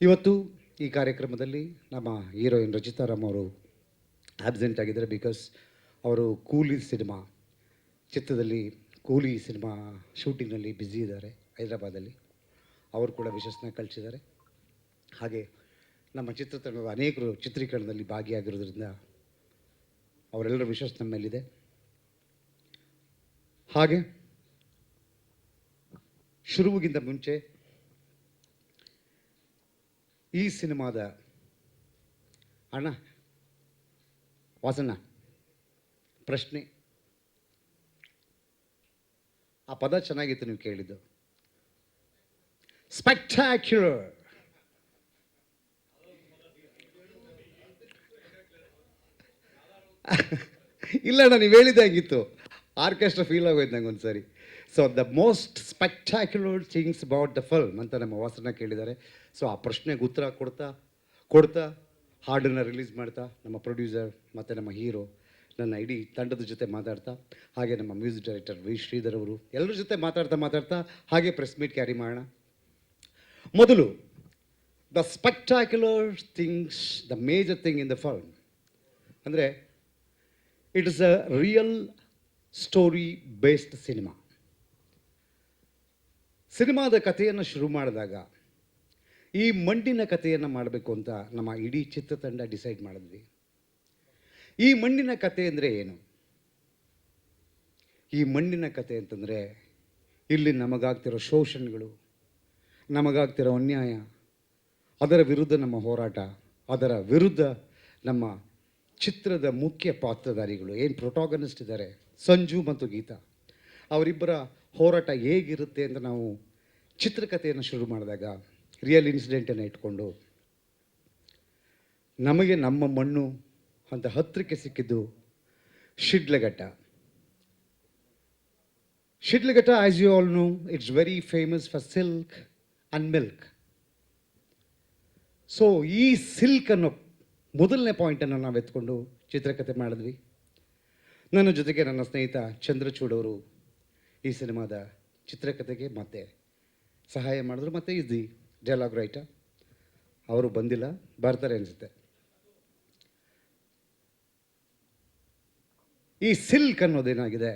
ಇವತ್ತು ಈ ಕಾರ್ಯಕ್ರಮದಲ್ಲಿ ನಮ್ಮ ಹೀರೋಯಿನ್ ರಚಿತಾರಾಮ್ ಅವರು ಆಬ್ಸೆಂಟ್ ಆಗಿದ್ದಾರೆ ಬಿಕಾಸ್ ಅವರು ಕೂಲಿ ಸಿನಿಮಾ, ಚಿತ್ರದಲ್ಲಿ ಕೂಲಿ ಸಿನಿಮಾ ಶೂಟಿಂಗ್ನಲ್ಲಿ ಬ್ಯುಸಿ ಇದ್ದಾರೆ ಹೈದರಾಬಾದಲ್ಲಿ. ಅವರು ಕೂಡ ವಿಶಸ್ನ ಕಳಿಸಿದ್ದಾರೆ. ಹಾಗೆ ನಮ್ಮ ಚಿತ್ರತಂಡದ ಅನೇಕರು ಚಿತ್ರೀಕರಣದಲ್ಲಿ ಭಾಗಿಯಾಗಿರೋದ್ರಿಂದ ಅವರೆಲ್ಲರ ವಿಶ್ವಾಸ ನಮ್ಮ ಮೇಲಿದೆ. ಹಾಗೆ, ಶುರುವಿಗಿಂತ ಮುಂಚೆ ಈ ಸಿನಿಮಾದ ಅಣ್ಣ, ವಾಸಣ್ಣ, ಪ್ರಶ್ನೆ. ಆ ಪದ ಚೆನ್ನಾಗಿತ್ತು ನೀವು ಕೇಳಿದ್ದು. ಸ್ಪೆಕ್ಟ್ಯಾಕ್ಯುಲರ್ ಇಲ್ಲ ನೀವು ಹೇಳಿದ್ದೆ ಹಂಗಿತ್ತು. ಆರ್ಕೆಸ್ಟ್ರಾ ಫೀಲ್ ಆಗೋಯ್ತು ನಂಗೆ ಒಂದು so the most spectacular things about the film ಅಂತ ನಮ್ಮ ವಾಸನ ಕೇಳಿದ್ದಾರೆ. ಸೊ ಆ ಪ್ರಶ್ನೆಗೆ ಉತ್ತರ ಕೊಡ್ತಾ ಕೊಡ್ತಾ, ಹಾಡನ್ನು ರಿಲೀಸ್ ಮಾಡ್ತಾ, ನಮ್ಮ ಪ್ರೊಡ್ಯೂಸರ್ ಮತ್ತು ನಮ್ಮ ಹೀರೋ ನನ್ನ ಇಡೀ ತಂಡದ ಜೊತೆ ಮಾತಾಡ್ತಾ, ಹಾಗೆ ನಮ್ಮ ಮ್ಯೂಸಿಕ್ ಡೈರೆಕ್ಟರ್ ವಿ ಶ್ರೀಧರ್ ಅವರು ಎಲ್ಲರ ಜೊತೆ ಮಾತಾಡ್ತಾ ಮಾತಾಡ್ತಾ, ಹಾಗೆ ಪ್ರೆಸ್ ಮೀಟ್ ಕ್ಯಾರಿ ಮಾಡೋಣ. ಮೊದಲು the spectacular things the major thing in the film ಅಂದರೆ it is a real story based cinema ಸಿನಿಮಾದ ಕಥೆಯನ್ನು ಶುರು ಮಾಡಿದಾಗ ಈ ಮಣ್ಣಿನ ಕಥೆಯನ್ನು ಮಾಡಬೇಕು ಅಂತ ನಮ್ಮ ಇಡೀ ಚಿತ್ರತಂಡ ಡಿಸೈಡ್ ಮಾಡಿದ್ವಿ. ಈ ಮಣ್ಣಿನ ಕತೆ ಅಂದರೆ ಏನು? ಈ ಮಣ್ಣಿನ ಕತೆ ಅಂತಂದರೆ ಇಲ್ಲಿ ನಮಗಾಗ್ತಿರೋ ಶೋಷಣೆಗಳು, ನಮಗಾಗ್ತಿರೋ ಅನ್ಯಾಯ, ಅದರ ವಿರುದ್ಧ ನಮ್ಮ ಹೋರಾಟ, ಅದರ ವಿರುದ್ಧ ನಮ್ಮ ಚಿತ್ರದ ಮುಖ್ಯ ಪಾತ್ರಧಾರಿಗಳು, ಏನು ಪ್ರೊಟಾಗನಿಸ್ಟ್ ಇದ್ದಾರೆ? ಸಂಜು ಮತ್ತು ಗೀತಾ. ಅವರಿಬ್ಬರ ಹೋರಾಟ ಹೇಗಿರುತ್ತೆ ಅಂತ ನಾವು ಚಿತ್ರಕಥೆಯನ್ನು ಶುರು ಮಾಡಿದಾಗ ರಿಯಲ್ ಇನ್ಸಿಡೆಂಟನ್ನು ಇಟ್ಕೊಂಡು, ನಮಗೆ ನಮ್ಮ ಮಣ್ಣು ಅಂತ ಹತ್ತಿರಕ್ಕೆ ಸಿಕ್ಕಿದ್ದು Shidlaghatta. Shidlaghatta as you all know it's very famous for silk and milk so ಈ ಸಿಲ್ಕ್ ಅನ್ನೋ ಮೊದಲನೇ ಪಾಯಿಂಟನ್ನು ನಾವು ಎತ್ಕೊಂಡು ಚಿತ್ರಕಥೆ ಮಾಡಿದ್ವಿ. ನನ್ನ ಜೊತೆಗೆ ನನ್ನ ಸ್ನೇಹಿತ ಚಂದ್ರಚೂಡ್ ಅವರು ಈ ಸಿನಿಮಾದ ಚಿತ್ರಕಥೆಗೆ ಮತ್ತೆ ಸಹಾಯ ಮಾಡಿದ್ರು. ಮತ್ತೆ ಈಸ್ ದಿ ಡೈಲಾಗ್ ರೈಟರ್, ಅವರು ಬಂದಿಲ್ಲ, ಬರ್ತಾರೆ ಅನಿಸುತ್ತೆ. ಈ ಸಿಲ್ಕ್ ಅನ್ನೋದೇನಾಗಿದೆ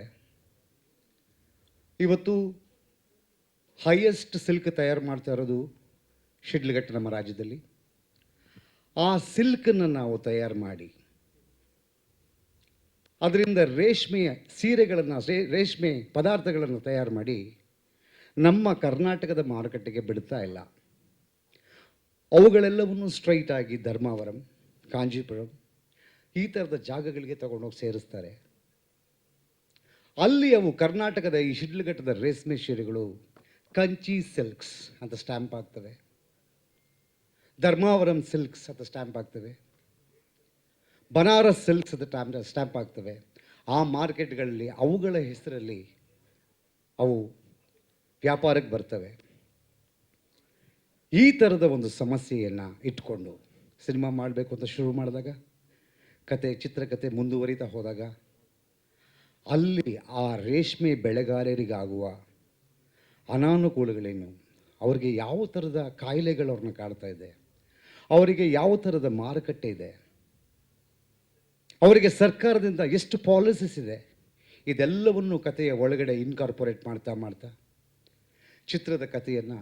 ಇವತ್ತು ಹೈಯೆಸ್ಟ್ ಸಿಲ್ಕ್ ತಯಾರು ಮಾಡ್ತಾ ಇರೋದು ಶಿಡ್ಲಘಟ್ಟ ನಮ್ಮ ರಾಜ್ಯದಲ್ಲಿ. ಆ ಸಿಲ್ಕನ್ನು ನಾವು ತಯಾರು ಮಾಡಿ ಅದರಿಂದ ರೇಷ್ಮೆಯ ಸೀರೆಗಳನ್ನು ರೇಷ್ಮೆ ಪದಾರ್ಥಗಳನ್ನು ತಯಾರು ಮಾಡಿ ನಮ್ಮ ಕರ್ನಾಟಕದ ಮಾರುಕಟ್ಟೆಗೆ ಬಿಡ್ತಾ ಇಲ್ಲ. ಅವುಗಳೆಲ್ಲವನ್ನು ಸ್ಟ್ರೈಟ್ ಆಗಿ ಧರ್ಮಾವರಂ, ಕಾಂಜೀಪುರಂ, ಈ ಥರದ ಜಾಗಗಳಿಗೆ ತಗೊಂಡೋಗಿ ಸೇರಿಸ್ತಾರೆ. ಅಲ್ಲಿ ಅವು ಕರ್ನಾಟಕದ ಈ ಶಿಡ್ಲಘಟ್ಟದ ರೇಷ್ಮೆ ಸೀರೆಗಳು, ಕಂಚಿ ಸಿಲ್ಕ್ಸ್ ಅಂತ ಸ್ಟ್ಯಾಂಪ್ ಆಗ್ತವೆ. ಧರ್ಮಾವರಂ ಸಿಲ್ಕ್ಸ್ ಅಂತ ಸ್ಟ್ಯಾಂಪ್ ಆಗ್ತವೆ. ಬನಾರಸ್ ಸಿಲ್ಕ್ಸ್ ಅಂತ ಟ್ಯಾಂಪ್ ಸ್ಟ್ಯಾಂಪ್ ಆಗ್ತವೆ. ಆ ಮಾರ್ಕೆಟ್ಗಳಲ್ಲಿ, ಅವುಗಳ ಹೆಸರಲ್ಲಿ ಅವು ವ್ಯಾಪಾರಕ್ಕೆ ಬರ್ತವೆ. ಈ ಥರದ ಒಂದು ಸಮಸ್ಯೆಯನ್ನು ಇಟ್ಕೊಂಡು ಸಿನಿಮಾ ಮಾಡಬೇಕು ಅಂತ ಶುರು ಮಾಡಿದಾಗ, ಕತೆ, ಚಿತ್ರಕತೆ ಮುಂದುವರಿತಾ ಹೋದಾಗ, ಅಲ್ಲಿ ಆ ರೇಷ್ಮೆ ಬೆಳೆಗಾರರಿಗಾಗುವ ಅನಾನುಕೂಲಗಳೇನು? ಅವರಿಗೆ ಯಾವ ಥರದ ಕಾಯಿಲೆಗಳು ಅವ್ರನ್ನ ಕಾಡ್ತಾ ಇದೆ? ಅವರಿಗೆ ಯಾವ ಥರದ ಮಾರುಕಟ್ಟೆ ಇದೆ? ಅವರಿಗೆ ಸರ್ಕಾರದಿಂದ ಎಷ್ಟು ಪಾಲಿಸೀಸ್ ಇದೆ, ಇದೆಲ್ಲವನ್ನು ಕಥೆಯ ಒಳಗಡೆ ಇನ್ಕಾರ್ಪೊರೇಟ್ ಮಾಡ್ತಾ ಮಾಡ್ತಾ ಚಿತ್ರದ ಕಥೆಯನ್ನು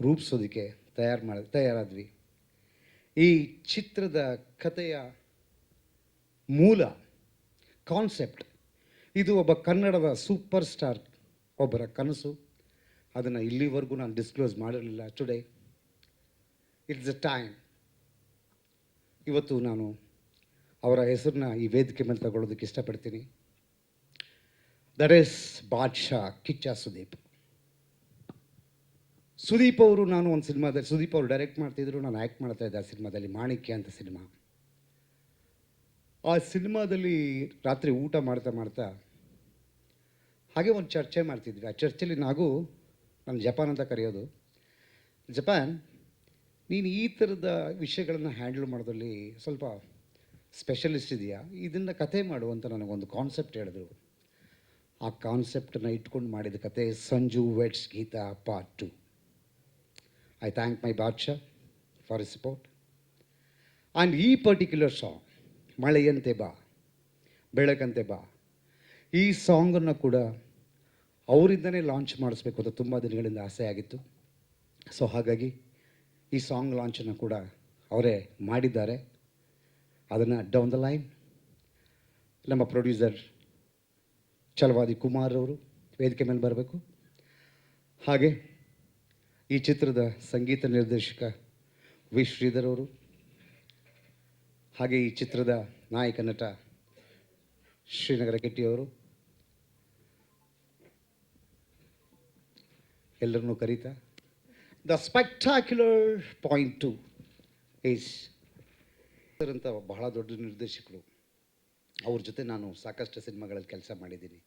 ರೂಪಿಸೋದಕ್ಕೆ ತಯಾರು ಮಾಡ, ತಯಾರಾದ್ವಿ. ಈ ಚಿತ್ರದ ಕಥೆಯ ಮೂಲ ಕಾನ್ಸೆಪ್ಟ್ ಇದು ಒಬ್ಬ ಕನ್ನಡದ ಸೂಪರ್ ಸ್ಟಾರ್ ಒಬ್ಬರ ಕನಸು. ಅದನ್ನು ಇಲ್ಲಿವರೆಗೂ ನಾನು ಡಿಸ್ಕ್ಲೋಸ್ ಮಾಡಿರಲಿಲ್ಲ. ಟುಡೇ ಇಟ್ಸ್ ಅ ಟೈಮ್ ಇವತ್ತು ನಾನು ಅವರ ಹೆಸರನ್ನ ಈ ವೇದಿಕೆ ಮೇಲೆ ತಗೊಳ್ಳೋದಕ್ಕೆ ಇಷ್ಟಪಡ್ತೀನಿ. ದಟ್ ಈಸ್ ಬಾದ್ಶಾ ಕಿಚ್ಚ ಸುದೀಪ್ ಸುದೀಪ್ ಅವರು ನಾನು ಒಂದು ಸಿನಿಮಾದಲ್ಲಿ ಸುದೀಪ್ ಅವರು ಡೈರೆಕ್ಟ್ ಮಾಡ್ತಿದ್ರು, ನಾನು ಆ್ಯಕ್ಟ್ ಮಾಡ್ತಾ ಇದ್ದೆ ಆ ಸಿನಿಮಾದಲ್ಲಿ ಮಾಣಿಕ್ಯ ಅಂತ ಸಿನಿಮಾ. ಆ ಸಿನಿಮಾದಲ್ಲಿ ರಾತ್ರಿ ಊಟ ಮಾಡ್ತಾ ಮಾಡ್ತಾ, ಹಾಗೆ ಒಂದು ಚರ್ಚೆ ಮಾಡ್ತಿದ್ವಿ. ಆ ಚರ್ಚೆಲಿ ನಾವು ನಾನು ಜಪಾನ್ ಅಂತ ಕರೆಯೋದು. ಜಪಾನ್, ನೀನು ಈ ಥರದ ವಿಷಯಗಳನ್ನು ಹ್ಯಾಂಡಲ್ ಮಾಡೋದ್ರಲ್ಲಿ ಸ್ವಲ್ಪ ಸ್ಪೆಷಲಿಸ್ಟ್ ಇದೆಯಾ? ಇದನ್ನು ಕತೆ ಮಾಡು ಅಂತ ನನಗೊಂದು ಕಾನ್ಸೆಪ್ಟ್ ಹೇಳಿದ್ರು. ಆ ಕಾನ್ಸೆಪ್ಟನ್ನು ಇಟ್ಕೊಂಡು ಮಾಡಿದ ಕತೆ Sanju weds Geetha part two I thank my Badshah for the support and ಈ ಪರ್ಟಿಕ್ಯುಲರ್ ಸಾಂಗ್ ಮಳೆಯಂತೆ ಬಾ, ಬೆಳಕಂತೆ ಬಾ, ಈ ಸಾಂಗನ್ನು ಕೂಡ ಅವರಿಂದನೇ ಲಾಂಚ್ ಮಾಡಿಸ್ಬೇಕು ಅಂತ ತುಂಬ ದಿನಗಳಿಂದ ಆಸೆ ಆಗಿತ್ತು. ಸೊ ಹಾಗಾಗಿ ಈ ಸಾಂಗ್ ಲಾಂಚನ್ನು ಕೂಡ ಅವರೇ ಮಾಡಿದ್ದಾರೆ. ಅದನ್ನು ಡೌನ್ ದ ಲೈನ್ ನಮ್ಮ ಪ್ರೊಡ್ಯೂಸರ್ ಛಲವಾದಿ ಕುಮಾರ್ ಅವರು ವೇದಿಕೆ ಮೇಲೆ ಬರಬೇಕು. ಹಾಗೆ ಈ ಚಿತ್ರದ ಸಂಗೀತ ನಿರ್ದೇಶಕ ವಿ ಶ್ರೀಧರ್ ಅವರು, ಹಾಗೆ ಈ ಚಿತ್ರದ ನಾಯಕ ನಟ ಶ್ರೀನಗರ ಕೆಟ್ಟಿಯವರು ಎಲ್ಲರನ್ನೂ ಕರೀತಾ the spectacular point two is ಅಂತ ಬಹಳ ದೊಡ್ಡ ನಿರ್ದೇಶಕರು. ಅವ್ರ ಜೊತೆ ನಾನು ಸಾಕಷ್ಟು ಸಿನಿಮಾಗಳಲ್ಲಿ ಕೆಲಸ ಮಾಡಿದ್ದೀನಿ.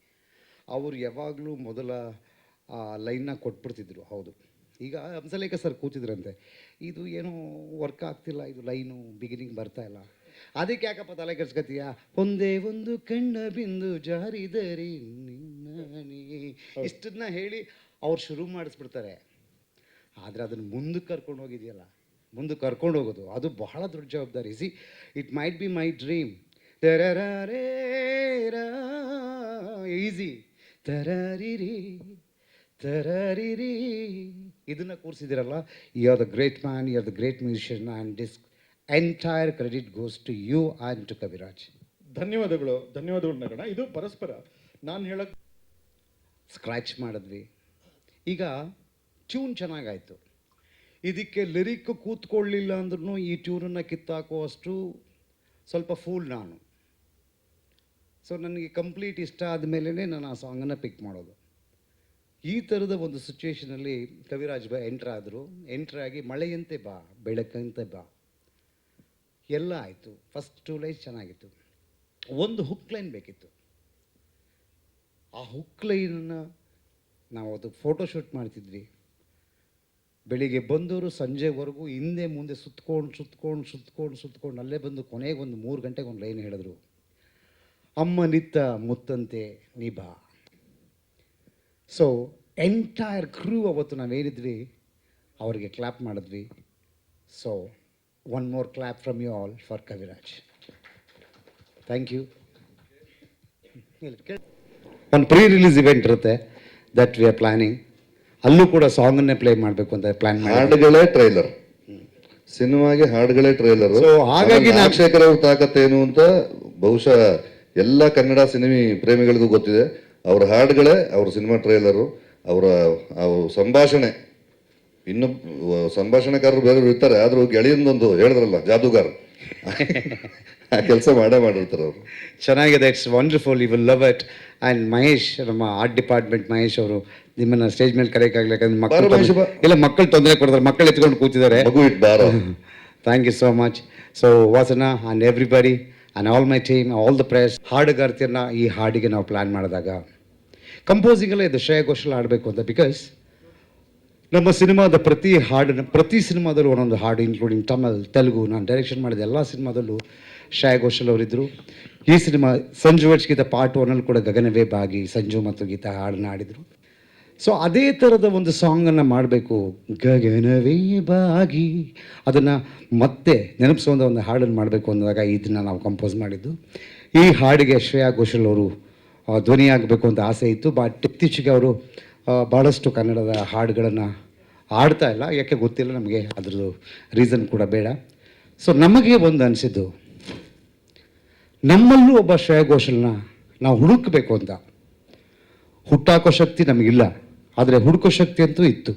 ಅವರು ಯಾವಾಗಲೂ ಮೊದಲ ಲೈನ್ನ ಕೊಟ್ಬಿಡ್ತಿದ್ರು. ಹೌದು. ಈಗ ಹಂಸಲೇಖ ಸರ್ ಕೂತಿದ್ರಂತೆ. ಇದು ಏನೋ ವರ್ಕ್ ಆಗ್ತಿಲ್ಲ. ಇದು ಲೈನು ಬಿಗಿನಿಂಗ್ ಬರ್ತಾ ಇಲ್ಲ. ಅದಕ್ಕೆ ಯಾಕಪ್ಪ ತಲೆ ಕೆಡ್ಸ್ಕತೀಯ ಒಂದೇ ಒಂದು ಕಣ್ಣ ಬಿಂದು ಜಾರಿದರಿ ಇಷ್ಟನ್ನ ಹೇಳಿ ಅವ್ರು ಶುರು ಮಾಡಿಸ್ಬಿಡ್ತಾರೆ. ಆದರೆ ಅದನ್ನು ಮುಂದಕ್ಕೆ ಕರ್ಕೊಂಡು ಹೋಗಿದೆಯಲ್ಲ. ಮುಂದಕ್ಕೆ ಕರ್ಕೊಂಡು ಹೋಗೋದು. ಅದು ಬಹಳ ದೊಡ್ಡ ಜವಾಬ್ದಾರಿ. See it might be my dream easy ತರರಿರಿ ತರರಿರಿ. ಇದನ್ನು ಕೂರಿಸಿದಿರಲ್ಲ you are the great man you are the great musician and this entire credit goes to you and to Kaviraj ಧನ್ಯವಾದಗಳು ಧನ್ಯವಾದಗಳು ನಗಣ ಇದು ಪರಸ್ಪರ. ನಾನು ಹೇಳಕ್ ಸ್ಕ್ರ್ಯಾಚ್ ಮಾಡಿದ್ವಿ. ಈಗ ಟ್ಯೂನ್ ಚೆನ್ನಾಗಾಯಿತು. ಇದಕ್ಕೆ ಲಿರಿಕ್ ಕೂತ್ಕೊಳ್ಳಿಲ್ಲ ಅಂದ್ರೂ ಈ ಟ್ಯೂನನ್ನು ಕಿತ್ತಾಕುವಷ್ಟು ಸ್ವಲ್ಪ ಫೂಲ್ ನಾನು. ಸೊ ನನಗೆ ಕಂಪ್ಲೀಟ್ ಇಷ್ಟ ಆದಮೇಲೆ ನಾನು ಆ ಸಾಂಗನ್ನು ಪಿಕ್ ಮಾಡೋದು. ಈ ಥರದ ಒಂದು ಸಿಚುವೇಷನಲ್ಲಿ ಕವಿರಾಜ್ ಬಾ ಎಂಟ್ರ್ ಆದರು. ಎಂಟ್ರ್ ಆಗಿ ಮಳೆಯಂತೆ ಬಾ, ಬೆಳಕಂತೆ ಬಾ. ಎಲ್ಲ ಆಯಿತು. ಫಸ್ಟ್ ಟೂ ಲೈನ್ಸ್ ಚೆನ್ನಾಗಿತ್ತು. ಒಂದು ಹುಕ್ ಲೈನ್ ಬೇಕಿತ್ತು. ಆ ಹುಕ್ ಲೈನನ್ನು ನಾವು ಅದು ಫೋಟೋಶೂಟ್ ಮಾಡ್ತಿದ್ವಿ. ಬೆಳಿಗ್ಗೆ ಬಂದವರು ಸಂಜೆವರೆಗೂ ಹಿಂದೆ ಮುಂದೆ ಸುತ್ಕೊಂಡು ಸುತ್ಕೊಂಡು ಸುತ್ಕೊಂಡು ಸುತ್ಕೊಂಡು ಅಲ್ಲೇ ಬಂದು ಕೊನೆಗೆ ಒಂದು ಮೂರು ಗಂಟೆಗೆ ಒಂದು ಲೈನ್ ಹೇಳಿದ್ರು. ಅಮ್ಮ ನಿತ್ತ ಮುತ್ತಂತೆ ನಿಭಾ ಸೊ ಎಂಟೈರ್ ಕ್ರೂ ಅವತ್ತು ನಾವೇನಿದ್ವಿ, ಅವರಿಗೆ ಕ್ಲಾಪ್ ಮಾಡಿದ್ವಿ. So one more clap from you all for Kaviraj thank you ಒಂದು ಪ್ರೀ ರಿಲೀಸ್ ಇವೆಂಟ್ ಇರುತ್ತೆ ದಟ್ ವಿ ಆರ್ ಪ್ಲಾನಿಂಗ್ ಅಲ್ಲೂ ಕೂಡ ಸಾಂಗನ್ನೇ ಪ್ಲೇ ಮಾಡಬೇಕು ಅಂತ ಪ್ಲಾನ್ ಹಾಡುಗಳೇ ಟ್ರೈಲರ್ ಸಿನಿಮಾಗೆ ಹಾಡುಗಳೇ ಟ್ರೈಲರ್ ಹಾಗಾಗಿ ಅಕ್ಷಯಕರ ತಾಕತ್ತೇನು ಅಂತ ಬಹುಶಃ ಎಲ್ಲ ಕನ್ನಡ ಸಿನಿಮಿ ಪ್ರೇಮಿಗಳಿಗೂ ಗೊತ್ತಿದೆ. ಅವ್ರ ಹಾಡುಗಳೇ ಅವ್ರ ಸಿನಿಮಾ ಟ್ರೈಲರು ಅವರ ಅವ್ರ ಸಂಭಾಷಣೆ. ಇನ್ನು ಸಂಭಾಷಣೆಕಾರರು ಬೇರೆ ಇರ್ತಾರೆ ಆದರೂ ಗೆಳೆಯಂದೊಂದು ಹೇಳಿದ್ರಲ್ಲ ಜಾದೂಗಾರ. ಆ ಕೆಲಸ ಮಾಡೇ ಮಾಡಿರ್ತಾರೆ ಅವರು. ಚೆನ್ನಾಗಿದೆ it's wonderful you will love it and Mahesh ನಮ್ಮ ಆರ್ಟ್ ಡಿಪಾರ್ಟ್ಮೆಂಟ್ ಮಹೇಶ್ ಅವರು ನಿಮ್ಮನ್ನ ಸ್ಟೇಜ್ ಮೇಲೆ ಕರೆಯಕ್ಕಾಗಲಿ ಯಾಕಂದ್ರೆ ಮಕ್ಕಳು. ತೊಂದ್ರೆ- ಇಲ್ಲ ಮಕ್ಕಳು ತೊಂದರೆ ಕೊಡ್ತಾರೆ ಮಕ್ಕಳು ಎತ್ಕೊಂಡು ಕೂತಿದ್ದಾರೆ. ಮಗು ಇಟ್ ಬಾರ. Thank you so much so Vasana and everybody and all my team all the press ಹಾಡುಗಾರ್ತಿಯನ್ನ ಈ ಹಾಡಿಗೆ ನಾವು ಪ್ಲ್ಯಾನ್ ಮಾಡಿದಾಗ ಕಂಪೋಸಿಂಗಲ್ಲೇ ಇದು ಶ್ರೇಯ ಘೋಷಲ್ ಆಡಬೇಕು ಅಂತ ಬಿಕಾಸ್ ನಮ್ಮ ಸಿನಿಮಾದ ಪ್ರತಿ ಹಾಡಿನ ಪ್ರತಿ ಸಿನಿಮಾದಲ್ಲೂ ಒಂದೊಂದು ಹಾಡು ಇನ್ಕ್ಲೂಡಿಂಗ್ ತಮಿಳ್ ತೆಲುಗು ನಾನು ಡೈರೆಕ್ಷನ್ ಮಾಡಿದ ಎಲ್ಲ ಸಿನಿಮಾದಲ್ಲೂ ಶ್ರೇಯ ಘೋಷಲ್ ಅವರಿದ್ದರು ಈ ಸಿನಿಮಾ ಸಂಜು ವರ್ಷ ಗೀತ ಪಾರ್ಟ್ ಒನ್ನಲ್ಲಿ ಕೂಡ ಗಗನವೇ ಬಾಗಿ ಸಂಜು ಮತ್ತು ಗೀತಾ ಹಾಡನ್ನ ಆಡಿದರು ಸೊ ಅದೇ ಥರದ ಒಂದು ಸಾಂಗನ್ನು ಮಾಡಬೇಕು. ಗಗನವೇ ಬಾಗಿ. ಅದನ್ನು ಮತ್ತೆ ನೆನಪಿಸುವಂಥ ಒಂದು ಹಾಡನ್ನು ಮಾಡಬೇಕು ಅಂದಾಗ ಇದನ್ನು ನಾವು ಕಂಪೋಸ್ ಮಾಡಿದ್ದು. ಈ ಹಾಡಿಗೆ ಶ್ರೇಯಾ ಘೋಷಲ್ ಅವರು ಧ್ವನಿಯಾಗಬೇಕು ಅಂತ ಆಸೆ ಇತ್ತು. ಬಟ್ ಇತ್ತೀಚೆಗೆ ಅವರು ಭಾಳಷ್ಟು ಕನ್ನಡದ ಹಾಡುಗಳನ್ನು ಆಡ್ತಾ ಇಲ್ಲ. ಯಾಕೆ ಗೊತ್ತಿಲ್ಲ ನಮಗೆ. ಅದ್ರದ್ದು ರೀಸನ್ ಕೂಡ ಬೇಡ. ಸೊ ನಮಗೆ ಒಂದು ಅನಿಸಿದ್ದು, ನಮ್ಮಲ್ಲೂ ಒಬ್ಬ ಶ್ರೇಯಾ ಘೋಷಲ್ನ ನಾವು ಹುಡುಕಬೇಕು ಅಂತ. ಹುಟ್ಟಾಕೋ ಶಕ್ತಿ ನಮಗಿಲ್ಲ. ಆದರೆ ಹುಡುಕೋ ಶಕ್ತಿ ಅಂತೂ ಇತ್ತು.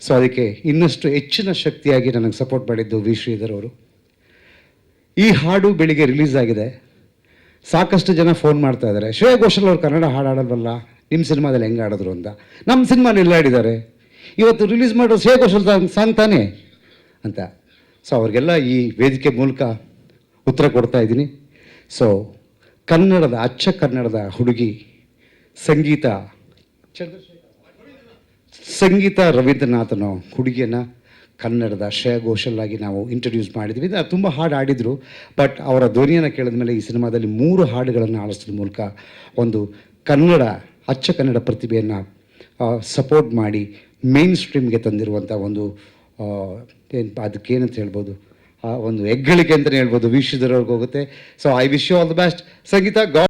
ಸೊ ಅದಕ್ಕೆ ಇನ್ನಷ್ಟು ಹೆಚ್ಚಿನ ಶಕ್ತಿಯಾಗಿ ನನಗೆ ಸಪೋರ್ಟ್ ಮಾಡಿದ್ದು ವಿ. ಶ್ರೀಧರ್ ಅವರು. ಈ ಹಾಡು ಬೆಳಿಗ್ಗೆ ರಿಲೀಸ್ ಆಗಿದೆ. ಸಾಕಷ್ಟು ಜನ ಫೋನ್ ಮಾಡ್ತಾ ಇದ್ದಾರೆ. ಶ್ರೇಯ ಘೋಷಲ್ ಅವರು ಕನ್ನಡ ಹಾಡು ನಿಮ್ಮ ಸಿನಿಮಾದಲ್ಲಿ ಹೆಂಗೆ ಆಡಿದ್ರು ಅಂತ. ನಮ್ಮ ಸಿನಿಮಾಲಿ ಎಲ್ಲ ಆಡಿದ್ದಾರೆ ಇವತ್ತು ರಿಲೀಸ್ ಮಾಡೋ ಶ್ರೇಯ ಘೋಷಲ್ ಸಾಂಗ್ ತಾನೇ? ಅಂತ. ಸೊ ಅವ್ರಿಗೆಲ್ಲ ಈ ವೇದಿಕೆ ಮೂಲಕ ಉತ್ತರ ಕೊಡ್ತಾ ಇದ್ದೀನಿ. ಸೊ ಕನ್ನಡದ, ಅಚ್ಚ ಕನ್ನಡದ ಹುಡುಗಿ ಸಂಗೀತ. ಸಂಗೀತ ರವೀಂದ್ರನಾಥನ ಹುಡುಗಿಯನ್ನು ಕನ್ನಡದ ಶ್ರೇಯ ಘೋಷಲ್ ನಾವು ಇಂಟ್ರೊಡ್ಯೂಸ್ ಮಾಡಿದ್ವಿ. ಇದು ತುಂಬ ಹಾಡು ಆಡಿದರು ಬಟ್ ಅವರ ಧ್ವನಿಯನ್ನು ಕೇಳಿದ ಮೇಲೆ ಈ ಸಿನಿಮಾದಲ್ಲಿ ಮೂರು ಹಾಡುಗಳನ್ನು ಆಡಿಸೋದ್ರ ಮೂಲಕ ಒಂದು ಕನ್ನಡ, ಅಚ್ಚ ಕನ್ನಡ ಪ್ರತಿಭೆಯನ್ನು ಸಪೋರ್ಟ್ ಮಾಡಿ ಮೇನ್ ಸ್ಟ್ರೀಮ್ಗೆ ತಂದಿರುವಂಥ ಒಂದು ಏನು ಅದಕ್ಕೇನಂತ ಹೇಳ್ಬೋದು, ಆ, ಒಂದು ಹೆಗ್ಗಳಿಕೆ ಅಂತಲೇ ಹೇಳ್ಬೋದು ವೀಕ್ಷಿಸಿದವ್ರಿಗೆ ಹೋಗುತ್ತೆ. So I wish you all the best Sangeetha god